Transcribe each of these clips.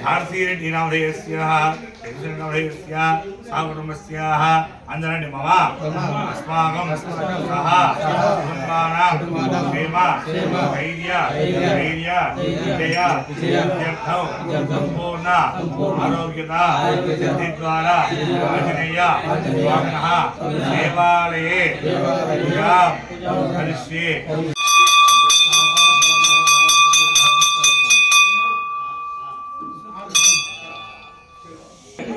झार्सीरेड्डिनामधेयस्याः यजुनामधेयस्य साकुटुम्बस्याः अन्दरनि मम अस्माकं सह कुटुम्बानां क्षेम धैर्य धैर्य विजय विजयर्थौ सम्पूर्ण आरोग्यता सिद्धिद्वारा आञ्जनेय स्वामिनः देवालये पूजां करिष्ये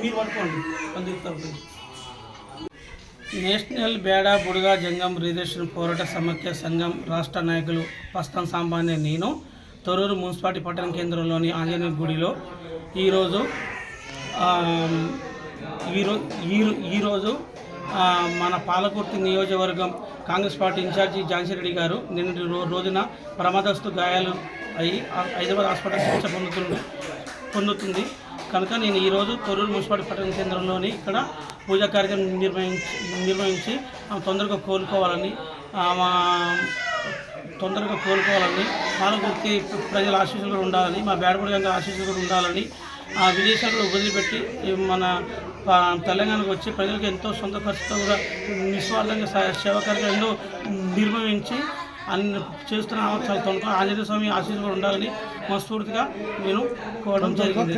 మీరు పట్టుకోండి. అందుకు నేషనల్ బేడా బుడగ జంగం రిజర్వేషన్ పోరాట సమాఖ్య సంఘం రాష్ట్ర నాయకులు పస్తం సాంబానే నేను. తొరూరు మున్సిపాలిటీ పట్టణ కేంద్రంలోని ఆంజనేయ గుడిలో ఈరోజు ఆ, ఈరోజు మన పాలకుర్తి నియోజకవర్గం కాంగ్రెస్ పార్టీ ఇన్ఛార్జి ఝాన్సీ రెడ్డి గారు నిన్నటి రోజున ప్రమాదస్తు గాయాలు అయి హైదరాబాద్ హాస్పిటల్ చికిత్స పొందుతుంది పొందుతుంది. కనుక నేను ఈరోజు తొర్రూరు మున్సిపాలిటీ పట్టణ కేంద్రంలోని ఇక్కడ పూజా కార్యక్రమం నిర్వహించి నిర్వహించి ఆమె తొందరగా కోలుకోవాలని ఆమె తొందరగా కోలుకోవాలని పాలకుర్తి ప్రజల ఆశీస్సులు కూడా ఉండాలని మా బేడపడి గంగ ఆశీస్సులు కూడా ఉండాలని ఆ విదేశాల్లో వదిలిపెట్టి మన తెలంగాణకు వచ్చి ప్రజలకు ఎంతో సొంత ఖర్చుతో కూడా నిస్వార్థంగా సేవా కార్యక్రమం ఎన్నో నిర్వహించి అన్ని చేస్తున్న చాలా తొందరగా ఆంజనేయ స్వామి ఆశీస్సులు కూడా ఉండాలని మనస్ఫూర్తిగా నేను కోవడం జరిగింది.